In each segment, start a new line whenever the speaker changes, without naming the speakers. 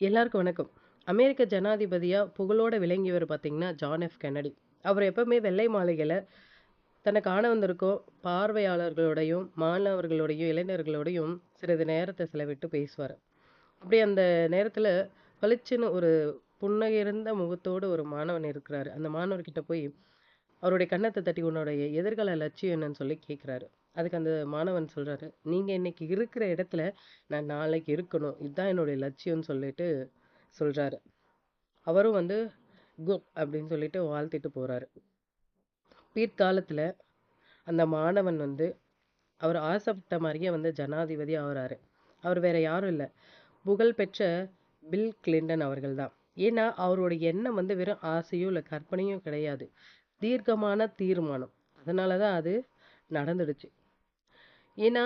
எல்லாருக்கும் வணக்கம். அமெரிக்க ஜனாதிபதியாக புகழோட விளங்கியவர் பார்த்திங்கன்னா ஜான் எஃப் கென்னடி. அவர் எப்போவுமே வெள்ளை மாளிகையில் தன்னை காண வந்திருக்கும் பார்வையாளர்களோடையும், மாணவர்களோடையும், இளைஞர்களோடையும் சிறிது நேரத்தை செலவிட்டு பேசுவார் அப்படி அந்த நேரத்தில் பளிச்சுன்னு ஒரு புன்னகிருந்த முகத்தோடு ஒரு மாணவன் இருக்கிறாரு. அந்த மாணவர்கிட்ட போய் அவருடைய கன்னத்தை தட்டி, "உன்னுடைய எதிர்கால லட்சியம் என்னன்னு?" சொல்லி கேட்குறாரு அதுக்கு அந்த மாணவன் சொல்கிறாரு நீங்கள் இன்னைக்கு இருக்கிற இடத்துல நான் நாளைக்கு இருக்கணும். இதுதான் என்னுடைய லட்சியம்னு" சொல்லிட்டு சொல்கிறாரு அவரும் வந்து குட் அப்படின்னு சொல்லிட்டு வாழ்த்திட்டு போகிறாரு பிற்காலத்தில் அந்த மாணவன் வந்து அவர் ஆசைப்பட்ட மாதிரியே வந்து ஜனாதிபதி ஆகிறாரு அவர் வேற யாரும் இல்லை புகழ்பெற்ற பில் கிளின்டன் அவர்கள் தான். ஏன்னா, அவருடைய எண்ணம் வந்து வெறும் ஆசையோ, இல்லை கற்பனையோ கிடையாது. தீர்க்கமான தீர்மானம். அதனால தான் அது நடந்துடுச்சு. ஏன்னா,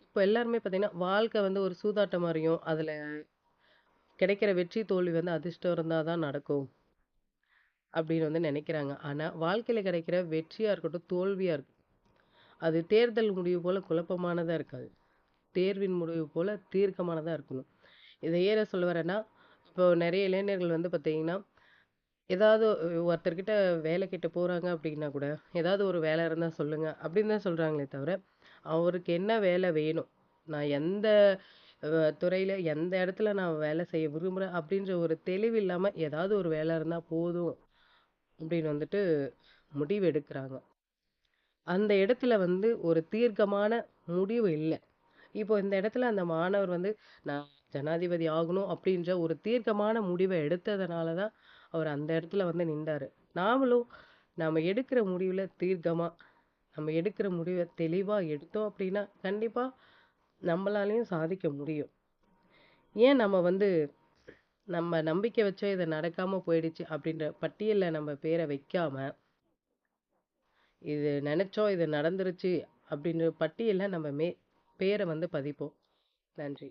இப்போ எல்லாருமே பார்த்தீங்கன்னா, வாழ்க்கை வந்து ஒரு சூதாட்டம் மாதிரியும் அதில் கிடைக்கிற வெற்றி, தோல்வி வந்து அதிர்ஷ்டம் இருந்தால் தான் நடக்கும். அப்படின்னு வந்து நினைக்கிறாங்க ஆனால் வாழ்க்கையில் கிடைக்கிற வெற்றியாக இருக்கட்டும், தோல்வியாக இருக்கும் அது தேர்தல் முடிவு போல் குழப்பமானதாக இருக்காது. தேர்வின் முடிவு போல் தீர்க்கமானதாக இருக்கணும். இதை ஏற சொல்ல வரேன்னா, இப்போ நிறைய இளைஞர்கள் வந்து பார்த்தீங்கன்னா, ஏதாவது ஒருத்தர்கிட்ட வேலை கிட்ட போகிறாங்க அப்படின்னா கூட, "ஏதாவது ஒரு வேலை இருந்தால் சொல்லுங்கள் அப்படின்னு தான் சொல்கிறாங்களே தவிர, அவருக்கு என்ன வேலை வேணும்? நான் எந்த துறையில் துறையில, எந்த இடத்துல நான் வேலை செய்ய விரும்புறேன் அப்படின்ற ஒரு தெளிவு இல்லாம, ஏதாவது ஒரு வேலை இருந்தா போதும் அப்படின்னு வந்துட்டு முடிவு எடுக்கிறாங்க. அந்த இடத்துல வந்து ஒரு தீர்க்கமான முடிவு இல்லை. இப்போ இந்த இடத்துல அந்த மாணவர் வந்து, "நான் ஜனாதிபதி ஆகணும்" அப்படின்ற ஒரு தீர்க்கமான முடிவை எடுத்ததுனால தான், அவர் அந்த இடத்துல வந்து நின்றார். நாமளும் நாம எடுக்கிற முடிவில் தீர்க்கமா, நம்ம எடுக்கிற முடிவை தெளிவாக எடுத்தோம் அப்படின்னா, கண்டிப்பாக நம்மளாலையும் சாதிக்க முடியும். ஏன் நம்ம வந்து, நம்ம நம்பிக்கை வச்சோ இது நடக்காமல் போயிடுச்சு அப்படின்ற பட்டியலில் நம்ம பேரை வைக்காம, இது நினச்சோம் இது நடந்துருச்சு அப்படின்ற பட்டியலில் நம்ம மே பேரை வந்து பதிப்போம். நன்றி.